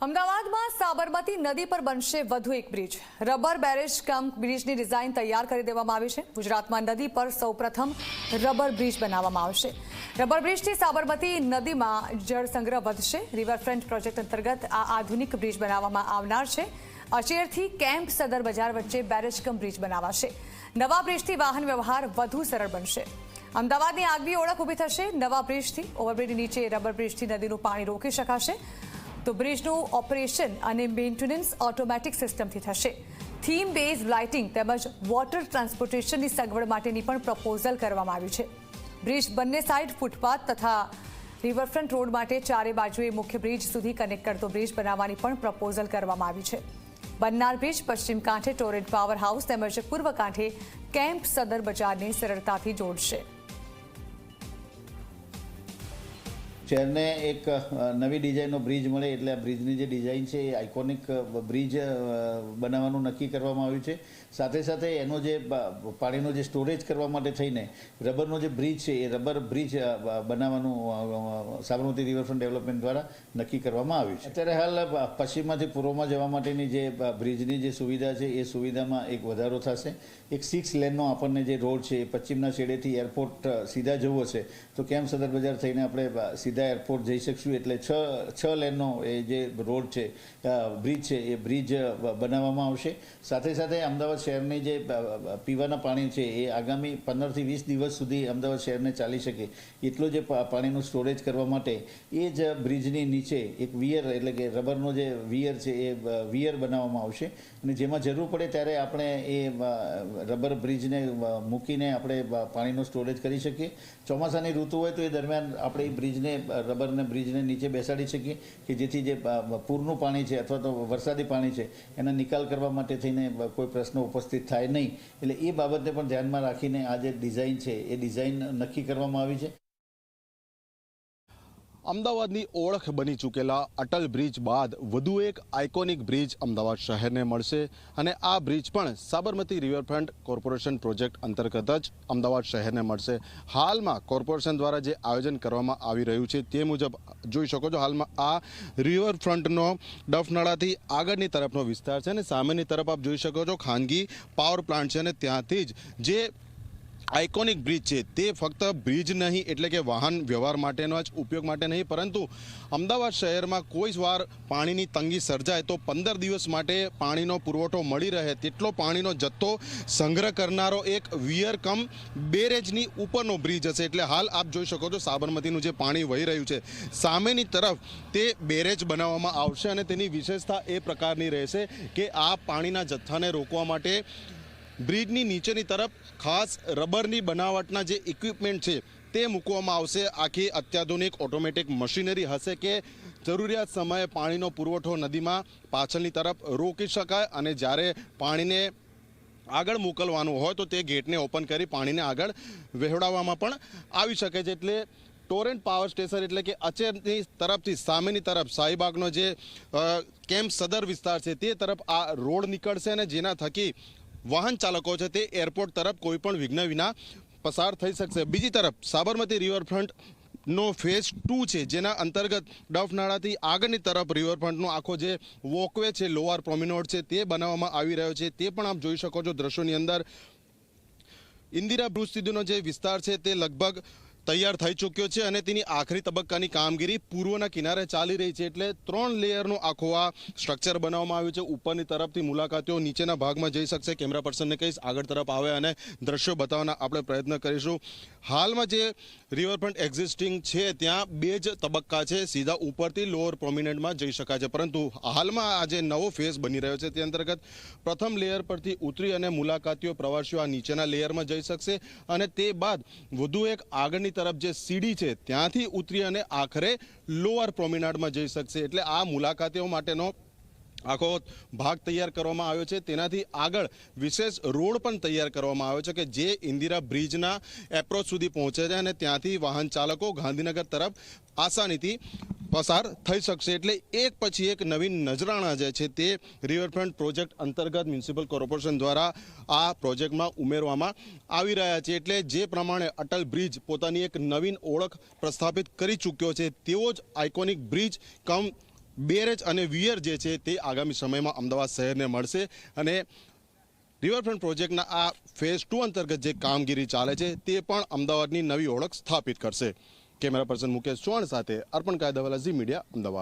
અમદાવાદમાં સાબરમતી નદી પર બનશે વધુ એક બ્રિજ. રબર બેરેજ કમ બ્રિજની ડિઝાઇન તૈયાર કરી દેવામાં આવી છે. ગુજરાતમાં નદી પર સૌપ્રથમ રબર બ્રિજ બનાવવામાં આવશે. રબર બ્રિજથી સાબરમતી નદીમાં જળ સંગ્રહ વધશે. રિવરફ્રન્ટ પ્રોજેક્ટ અંતર્ગત આ આધુનિક બ્રિજ બનાવવામાં આવનાર છે. અચેરથી કેમ્પ સદર બજાર વચ્ચે બેરેજ કમ બ્રિજ બનાવાશે. નવા બ્રિજથી વાહન વ્યવહાર વધુ સરળ બનશે. અમદાવાદની આગવી ઓળખ ઊભી થશે. નવા બ્રિજથી ઓવરબ્રિજ નીચે રબર બ્રિજથી નદીનું પાણી રોકી શકાશે. તો બ્રિજનું ઓપરેશન અને મેન્ટેનન્સ ઓટોમેટિક સિસ્ટમથી થશે. થીમ બેઝ લાઇટિંગ તેમજ વોટર ટ્રાન્સપોર્ટેશનની સગવડ માટેની પણ પ્રપોઝલ કરવામાં આવ્યું છે. બ્રિજ બંને સાઇડ ફૂટપાથ તથા રિવરફ્રન્ટ રોડ માટે ચારે બાજુએ મુખ્ય બ્રિજ સુધી કનેક્ટ કરતો બ્રિજ બનાવવાની પણ પ્રપોઝલ કરવામાં આવી છે. બનનાર બ્રિજ પશ્ચિમ કાંઠે ટોરેન્ટ પાવર હાઉસ તેમજ પૂર્વ કાંઠે કેમ્પ સદર બજારને સરળતાથી જોડશે. શહેરને એક નવી ડિઝાઇનનો બ્રિજ મળે એટલે આ બ્રિજની જે ડિઝાઇન છે એ આઇકોનિક બ્રિજ બનાવવાનું નક્કી કરવામાં આવ્યું છે. સાથે સાથે એનો જે પાણીનો જે સ્ટોરેજ કરવા માટે થઈને રબરનો જે બ્રિજ છે એ રબર બ્રિજ બનાવવાનું સાબરમતી રિવરફ્રન્ટ ડેવલપમેન્ટ દ્વારા નક્કી કરવામાં આવ્યું છે. અત્યારે હાલ પશ્ચિમમાંથી પૂર્વમાં જવા માટેની જે બ્રિજની જે સુવિધા છે એ સુવિધામાં એક વધારો થશે. એક સિક્સ લેનનો આપણને જે રોડ છે એ પશ્ચિમના છેડેથી એરપોર્ટ સીધા જવો છે. તો કેમ સદર બજાર થઈને આપણે અ, સીધા એરપોર્ટ જઈ શકશું એટલે છ છ લેનનો એ જે રોડ છે બ્રિજ છે, એ બ્રિજ બનાવવામાં આવશે. સાથે સાથે અમદાવાદ શહેરની જે પીવાના પાણી છે, એ આગામી પંદરથી વીસ દિવસ સુધી અમદાવાદ શહેરને ચાલી શકે. એટલું જે પાણીનું સ્ટોરેજ કરવા માટે એ જ બ્રિજની નીચે એક વિયર એટલે કે રબરનો જે વિયર છે, એ વિયર બનાવવામાં આવશે. અને જેમાં જરૂર પડે ત્યારે આપણે એ રબર બ્રિજને મૂકીને આપણે પાણીનો સ્ટોરેજ કરી શકીએ. ચોમાસાની ઋતુ હોય તો એ દરમિયાન આપણે એ બ્રિજને રબરને બ્રિજને નીચે બેસાડી શકીએ કે જેથી જે પૂરનું પાણી છે અથવા તો વરસાદી પાણી છે, એના નિકાલ કરવા માટે થઈને કોઈ પ્રશ્ન ઉપસ્થિત થાય નહીં. એટલે એ બાબતને પણ ધ્યાનમાં રાખીને આ જે ડિઝાઇન છે, એ ડિઝાઇન નક્કી કરવામાં આવી છે. અમદાવાદની ઓળખ બની ચૂકેલા અટલ બ્રિજ બાદ વધુ એક આઇકોનિક બ્રિજ અમદાવાદ શહેરને મળશે અને આ બ્રિજ પણ સાબરમતી રિવરફ્રન્ટ કોર્પોરેશન પ્રોજેક્ટ અંતર્ગત જ અમદાવાદ શહેરને મળશે. હાલમાં કોર્પોરેશન દ્વારા જે આયોજન કરવામાં આવી રહ્યું છે તે મુજબ જોઈ શકો છો, હાલમાં આ રિવરફ્રન્ટનો ડફનાળાથી આગળની તરફનો વિસ્તાર છે અને સામેની તરફ આપ જોઈ શકો છો ખાનગી પાવર પ્લાન્ટ છે અને ત્યાંથી જ જે આઇકોનિક બ્રિજ છે. તે ફક્ત બ્રિજ નહીં, એટલે કે વાહન વ્યવહાર માટેનો જ ઉપયોગ માટે નહીં, પરંતુ અમદાવાદ શહેરમાં કોઈ વાર પાણીની તંગી સર્જાય તો પંદર દિવસ માટે પાણીનો પુરવઠો મળી રહે. તેટલો પાણીનો જથ્થો સંગ્રહ કરનારો એક વિયર કમ બેરેજની ઉપરનો બ્રિજ હશે. એટલે હાલ આપ જોઈ શકો છો સાબરમતીનું જે પાણી વહી રહ્યું છે. સામેની તરફ તે બેરેજ બનાવવામાં આવશે અને તેની વિશેષતા એ પ્રકારની રહેશે કે આ પાણીના જથ્થાને રોકવા માટે બ્રિજની નીચેની તરફ ખાસ રબરની બનાવટના જે ઇક્વિપમેન્ટ છે તે મૂકવામાં આવશે. આખી અત્યાધુનિક ઓટોમેટિક મશીનરી હશે કે જરૂરિયાત સમયે પાણીનો પુરવઠો નદીમાં પાછળની તરફ રોકી શકાય અને જ્યારે પાણીને આગળ મોકલવાનું હોય તો તે ગેટને ઓપન કરી પાણીને આગળ વહેવડાવવામાં પણ આવી શકે છે. એટલે ટોરેન્ટ પાવર સ્ટેશન એટલે કે અચેરની તરફથી સામેની તરફ શાહીબાગનો જે કેમ્પ સદર વિસ્તાર છે તે તરફ આ રોડ નીકળશે અને જેના થકી વાહન ચાલકો છે તે એરપોર્ટ તરફ કોઈપણ વિઘ્ન વિના પસાર થઈ શકશે. બીજી તરફ, સાબરમતી રિવરફ્રન્ટ નો ફેઝ ટુ છે, જેના અંતર્ગત ડફનાળાથી આગળની તરફ રિવરફ્રન્ટનો આખો જે વોકવે છે, લોઅર પ્રોમિનોડ છે, તે બનાવવામાં આવી રહ્યો છે. તે પણ આપ જોઈ શકો છો દ્રશ્યોની અંદર. ઇન્દિરા બ્રુજ સુધીનો જે વિસ્તાર છે, તે લગભગ તૈયાર થઈ ચૂક્યો છે અને તેની આખરી તબક્કાની કામગીરી પૂર્વના કિનારે ચાલી રહી છે એટલે ત્રણ લેયરનું આખું આ સ્ટ્રક્ચર બનાવવામાં આવ્યું છે. ઉપરની તરફથી મુલાકાતીઓ નીચેના ભાગમાં જઈ શકશે. કેમેરા પર્સનને કહીશ, આગળ તરફ આવે અને દ્રશ્યો બતાવવાના આપણે પ્રયત્ન કરીશું. હાલમાં જે રિવરફ્રન્ટ એક્ઝિસ્ટિંગ છે, ત્યાં બે જ તબક્કા છે. સીધા ઉપરથી લોઅર પ્રોમિનન્ટમાં જઈ શકાય છે. પરંતુ હાલમાં આ જે નવો ફેઝ બની રહ્યો છે, તે અંતર્ગત પ્રથમ લેયર પરથી ઉતરી અને મુલાકાતીઓ, પ્રવાસીઓ આ નીચેના લેયરમાં જઈ શકશે. અને તે બાદ વધુ એક આગળની તરફ જે સીડી છે, ત્યાંથી ઉતરી અને આખરે લોઅર પ્રોમિનાડમાં જઈ શકશે. એટલે આ મુલાકાતીઓ માટેનો આખો ભાગ તૈયાર કરવામાં આવ્યો છે. તેનાથી આગળ વિશેષ રોડ પણ તૈયાર કરવામાં આવ્યો છે કે જે ઇન્દિરા બ્રિજના એપ્રોચ સુધી પહોંચે છે અને ત્યાંથી વાહન ચાલકો ગાંધીનગર તરફ આસાનીથી પસાર થઈ શકશે એટલે એક પછી એક નવીન નજરાણા જે છે તે રિવરફ્રન્ટ પ્રોજેક્ટ અંતર્ગત મ્યુનિસિપલ કોર્પોરેશન દ્વારા આ પ્રોજેક્ટમાં ઉમેરવામાં આવી રહ્યા છે. એટલે જે પ્રમાણે અટલ બ્રિજ પોતાની એક નવીન ઓળખ પ્રસ્થાપિત કરી ચૂક્યો છે, તેવો જ આઇકોનિક બ્રિજ કમ બેરેજ અને વિયર જે છે તે આગામી સમયમાં અમદાવાદ શહેરને મળશે અને રિવરફ્રન્ટ પ્રોજેક્ટના આ ફેઝ ટુ અંતર્ગત જે કામગીરી ચાલે છે તે પણ અમદાવાદની નવી ઓળખ સ્થાપિત કરશે. કેમેરા પર્સન મુકેશ ચૌહાણ સાથે અર્પણ કાયદાવાલા ઝી મીડિયા અમદાવાદ.